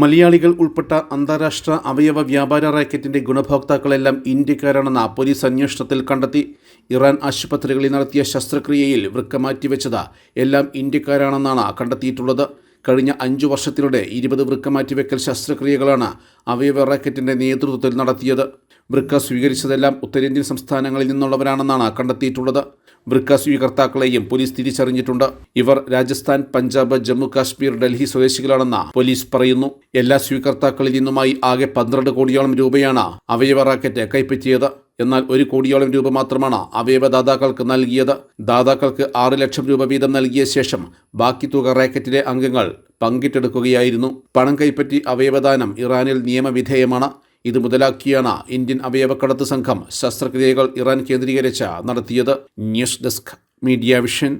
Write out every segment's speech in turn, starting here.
മലയാളികൾ ഉൾപ്പെട്ട അന്താരാഷ്ട്ര അവയവ വ്യാപാര റാക്കറ്റിന്റെ ഗുണഭോക്താക്കളെല്ലാം ഇന്ത്യക്കാരാണെന്ന പോലീസ് അന്വേഷണത്തിൽ കണ്ടെത്തി. ഇറാൻ ആശുപത്രികളിൽ നടത്തിയ ശസ്ത്രക്രിയയിൽ വൃക്ക മാറ്റിവെച്ചത് എല്ലാം ഇന്ത്യക്കാരാണെന്നാണ് കണ്ടെത്തിയിട്ടുള്ളത്. കഴിഞ്ഞ അഞ്ചു വർഷത്തിലൂടെ ഇരുപത് വൃക്ക മാറ്റിവെക്കൽ ശസ്ത്രക്രിയകളാണ് അവയവ റാക്കറ്റിന്റെ നേതൃത്വത്തിൽ നടത്തിയത്. വൃക്ക സ്വീകരിച്ചതെല്ലാം ഉത്തരേന്ത്യൻ സംസ്ഥാനങ്ങളിൽ നിന്നുള്ളവരാണെന്നാണ് കണ്ടെത്തിയിട്ടുള്ളത്. വൃക്ക സ്വീകർത്താക്കളെയും പോലീസ് തിരിച്ചറിഞ്ഞിട്ടുണ്ട്. ഇവർ രാജസ്ഥാൻ പഞ്ചാബ് ജമ്മു കാശ്മീർ ഡൽഹി സ്വദേശികളാണെന്ന് പോലീസ് പറയുന്നു. എല്ലാ സ്വീകർത്താക്കളിൽ നിന്നുമായി ആകെ പന്ത്രണ്ട് കോടിയോളം രൂപയാണ് അവയവ റാക്കറ്റ് കൈപ്പറ്റിയത്. എന്നാൽ ഒരു കോടിയോളം രൂപ മാത്രമാണ് അവയവദാതാക്കൾക്ക് നൽകിയത്. ദാതാക്കൾക്ക് ആറ് ലക്ഷം രൂപ വീതം നൽകിയ ശേഷം ബാക്കി തുക റാക്കറ്റിലെ അംഗങ്ങൾ പങ്കിട്ടെടുക്കുകയായിരുന്നു. പണം കൈപ്പറ്റി അവയവദാനം ഇറാനിൽ നിയമവിധേയമാണ്. ഇത് മുതലാക്കിയാണ് ഇന്ത്യൻ അവയവക്കടത്ത് സംഘം ശസ്ത്രക്രിയകൾ ഇറാൻ കേന്ദ്രീകരിച്ച് നടത്തിയത് news desk media vision.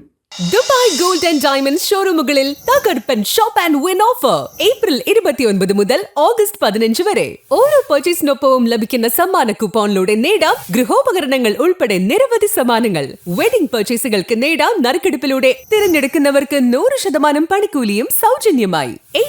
Dubai gold and diamond ഷോറൂമുകളിൽ തകർപ്പൻ shop and win offer. April ഇരുപത്തിയൊൻപത് മുതൽ ഓഗസ്റ്റ് പതിനഞ്ച് വരെ. ഓരോ പർച്ചേസിനൊപ്പവും ലഭിക്കുന്ന സമ്മാന കൂപ്പോണിലൂടെ നേടാം ഗൃഹോപകരണങ്ങൾ ഉൾപ്പെടെ നിരവധി സമ്മാനങ്ങൾ. വെഡിംഗ് പർച്ചേസുകൾക്ക് നേടാം നറുക്കെടുപ്പിലൂടെ തിരഞ്ഞെടുക്കുന്നവർക്ക് നൂറ് ശതമാനം പണിക്കൂലിയും സൗജന്യമായി.